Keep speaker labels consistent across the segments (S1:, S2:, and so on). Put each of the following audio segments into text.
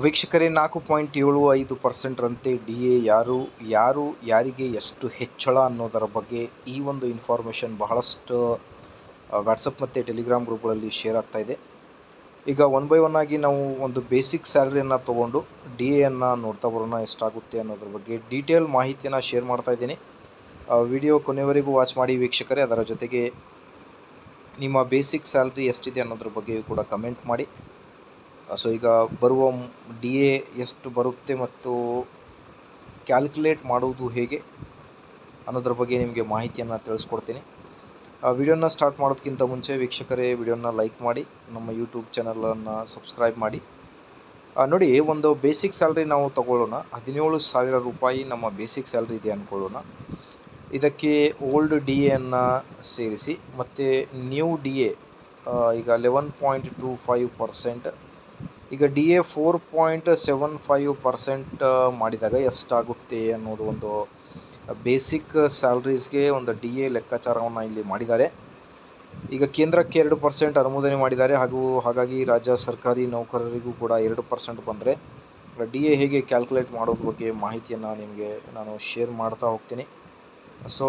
S1: ವೀಕ್ಷಕರೇ, ನಾಲ್ಕು ಪಾಯಿಂಟ್ ಏಳು ಐದು ಪರ್ಸೆಂಟ್ರಂತೆ ಡಿ ಎ ಯಾರು ಯಾರು, ಯಾರಿಗೆ ಎಷ್ಟು ಹೆಚ್ಚಳ ಅನ್ನೋದರ ಬಗ್ಗೆ ಈ ಒಂದು ಇನ್ಫಾರ್ಮೇಷನ್ ಬಹಳಷ್ಟು ವಾಟ್ಸಪ್ ಮತ್ತು ಟೆಲಿಗ್ರಾಮ್ ಗ್ರೂಪ್ಗಳಲ್ಲಿ ಶೇರ್ ಆಗ್ತಾ ಇದೆ. ಈಗ ಒನ್ ಬೈ ಒನ್ ಆಗಿ ನಾವು ಒಂದು ಬೇಸಿಕ್ ಸ್ಯಾಲ್ರಿಯನ್ನು ತೊಗೊಂಡು ಡಿ ಎಯನ್ನು ನೋಡ್ತಾ ಬರೋಣ ಎಷ್ಟಾಗುತ್ತೆ ಅನ್ನೋದ್ರ ಬಗ್ಗೆ ಡೀಟೇಲ್ ಮಾಹಿತಿಯನ್ನು ಶೇರ್ ಮಾಡ್ತಾ ಇದ್ದೀನಿ. ವಿಡಿಯೋ ಕೊನೆವರೆಗೂ ವಾಚ್ ಮಾಡಿ ವೀಕ್ಷಕರೇ, ಅದರ ಜೊತೆಗೆ ನಿಮ್ಮ ಬೇಸಿಕ್ ಸ್ಯಾಲ್ರಿ ಎಷ್ಟಿದೆ ಅನ್ನೋದ್ರ ಬಗ್ಗೆಯೂ ಕೂಡ ಕಮೆಂಟ್ ಮಾಡಿ. ಸೊ ಈಗ ಬರುವ ಡಿ ಎ ಎಷ್ಟು ಬರುತ್ತೆ ಮತ್ತು ಕ್ಯಾಲ್ಕುಲೇಟ್ ಮಾಡುವುದು ಹೇಗೆ ಅನ್ನೋದ್ರ ಬಗ್ಗೆ ನಿಮಗೆ ಮಾಹಿತಿಯನ್ನು ತಿಳಿಸ್ಕೊಡ್ತೀನಿ. ವಿಡಿಯೋನ ಸ್ಟಾರ್ಟ್ ಮಾಡೋದಕ್ಕಿಂತ ಮುಂಚೆ ವೀಕ್ಷಕರೇ ವಿಡಿಯೋನ ಲೈಕ್ ಮಾಡಿ, ನಮ್ಮ ಯೂಟ್ಯೂಬ್ ಚಾನಲನ್ನು ಸಬ್ಸ್ಕ್ರೈಬ್ ಮಾಡಿ. ನೋಡಿ, ಒಂದು ಬೇಸಿಕ್ ಸ್ಯಾಲ್ರಿ ನಾವು ತಗೊಳ್ಳೋಣ. ಹದಿನೇಳು ಸಾವಿರ ರೂಪಾಯಿ ನಮ್ಮ ಬೇಸಿಕ್ ಸ್ಯಾಲ್ರಿ ಇದೆ ಅಂದ್ಕೊಳ್ಳೋಣ. ಇದಕ್ಕೆ ಓಲ್ಡ್ ಡಿ ಎನ್ನು ಸೇರಿಸಿ, ಮತ್ತು ನ್ಯೂ ಡಿ ಎ ಈಗ eleven point two five percent ಈಗ D A four point seven five percent ಮಾಡಿದಾಗ ಎಷ್ಟಾಗುತ್ತೆ ಅನ್ನೋದು ಒಂದು ಬೇಸಿಕ್ ಸ್ಯಾಲ್ರೀಸ್ಗೆ ಒಂದು ಡಿ ಎ ಲೆಕ್ಕಾಚಾರವನ್ನು ಇಲ್ಲಿ ಮಾಡಿದ್ದಾರೆ. ಈಗ ಕೇಂದ್ರಕ್ಕೆ ಎರಡು ಪರ್ಸೆಂಟ್ ಅನುಮೋದನೆ ಮಾಡಿದ್ದಾರೆ. ಹಾಗೂ ಹಾಗಾಗಿ ರಾಜ್ಯ ಸರ್ಕಾರಿ ನೌಕರರಿಗೂ ಕೂಡ ಎರಡು ಪರ್ಸೆಂಟ್ ಬಂದರೆ ಡಿ ಎ ಹೇಗೆ ಕ್ಯಾಲ್ಕುಲೇಟ್ ಮಾಡೋದ್ರ ಬಗ್ಗೆ ಮಾಹಿತಿಯನ್ನು ನಿಮಗೆ ನಾನು ಶೇರ್ ಮಾಡ್ತಾ ಹೋಗ್ತೀನಿ. ಸೊ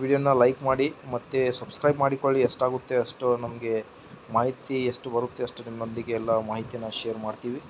S1: ವಿಡಿಯೋನ ಲೈಕ್ ಮಾಡಿ, ಮತ್ತು ಸಬ್ಸ್ಕ್ರೈಬ್ ಮಾಡಿಕೊಳ್ಳಿ. ಎಷ್ಟಾಗುತ್ತೆ ಅಷ್ಟು ನಮಗೆ ಮಾಹಿತಿ ಎಷ್ಟು ಬರುತ್ತೆ ಅಷ್ಟು ನಿಮ್ಮೊಂದಿಗೆ ಎಲ್ಲ ಮಾಹಿತಿನ ಶೇರ್ ಮಾಡ್ತೀವಿ.